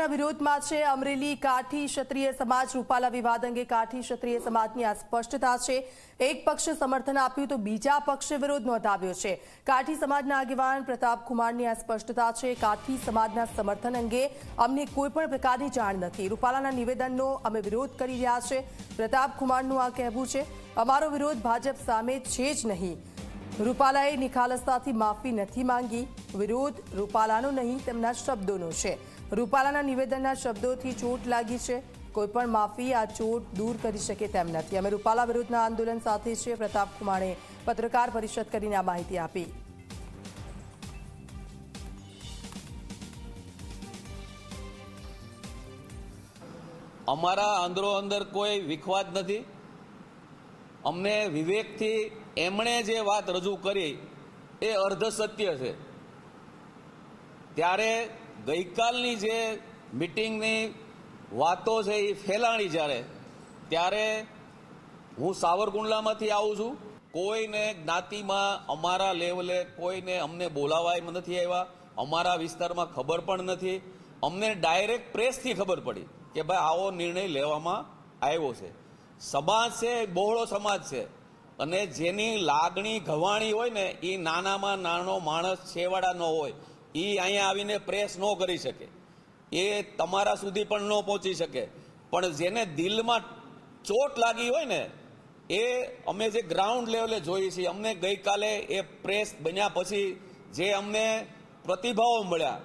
રૂપાલાના વિરોધમાં છે અમરેલી કાઠી ક્ષત્રિય સમાજ. રૂપાલા વિવાદ અંગે કાઠી ક્ષત્રિય સમાજની આ સ્પષ્ટતા છે. એક પક્ષે સમર્થન આપ્યું તો બીજા પક્ષે વિરોધ નોંધાવ્યો છે. કાઠી સમાજના આગેવાન પ્રતાપ કુમારની આ સ્પષ્ટતા છે. કાઠી સમાજના સમર્થન અંગે અમને કોઈ પણ પ્રકારની જાણ નથી. રૂપાલાના નિવેદનનો અમે વિરોધ કરી રહ્યા છે. પ્રતાપ કુમારનું આ કહેવું છે. અમારો વિરોધ ભાજપ સામે છે જ નહીં. રૂપાલાએ નિખાલસતાથી માફી નથી માંગી. વિરોધ રૂપાલાનો નહીં, તેમના શબ્દોનો છે. રૂપાલાના નિવેદનના શબ્દોથી ચોટ લાગી છે. કોઈપણ માફી આ ચોટ દૂર કરી શકે તેમ નથી. અમે રૂપાલા વિરુદ્ધના આંદોલન સાથે છે પ્રતાપ કુમારે પત્રકાર પરિષદ કરીને આ માહિતી આપી. અમારા અંદરો અંદર કોઈ વિખવાદ નથી. અમને વિવેકથી એમણે જે વાત રજૂ કરી, એ અર્ધ સત્ય છે. ત્યારે ગઈકાલની જે મિટિંગની વાતો છે એ ફેલાણી જ્યારે, ત્યારે હું સાવરકુંડલામાંથી આવું છું. કોઈને જ્ઞાતિમાં અમારા લેવલે કોઈને અમને બોલાવાય નથી આવ્યા. અમારા વિસ્તારમાં ખબર પણ નથી. અમને ડાયરેક્ટ પ્રેસથી ખબર પડી કે ભાઈ આવો નિર્ણય લેવામાં આવ્યો છે. સમાજ છે બહોળો સમાજ છે. અને જેની લાગણી ઘવાણી હોય ને એ નાનામાં નાનો માણસ છેવાડા ન હોય એ અહીંયા આવીને પ્રેસ ન કરી શકે. એ તમારા સુધી પણ ન પહોંચી શકે. પણ જેને દિલમાં ચોટ લાગી હોય ને, એ અમે જે ગ્રાઉન્ડ લેવલે જોઈએ છીએ, અમને ગઈકાલે એ પ્રેસ બન્યા પછી જે અમને પ્રતિભાવો મળ્યા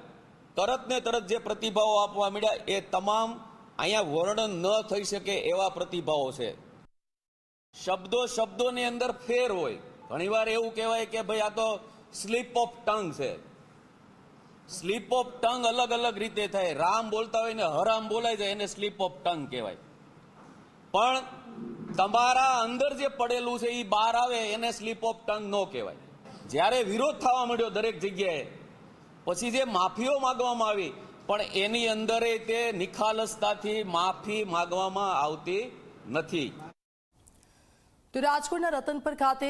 તરત ને તરત જે પ્રતિભાવો આપવા મળ્યા, એ તમામ અહીંયા વર્ણન ન થઈ શકે એવા પ્રતિભાવો છે. શબ્દો શબ્દોની અંદર ફેર હોય. ઘણીવાર એવું કહેવાય કે ભાઈ આ તો સ્લીપ ઓફ ટંગ છે. સ્લીપ ઓફ ટંગ અલગ અલગ રીતે થાય. રામ બોલતા હોય ને હરામ બોલાય જાય એને સ્લીપ ઓફ ટંગ કહેવાય. પણ તમારા અંદર જે પડેલું છે એ બહાર આવે એને સ્લીપ ઓફ ટંગ ન કહેવાય. જ્યારે વિરોધ થવા માંડ્યો દરેક જગ્યાએ, પછી જે માફીઓ માગવામાં આવી, પણ એની અંદર તે નિખાલસતાથી માફી માગવામાં આવતી નથી. તો રાજકોટના રતનપર ખાતે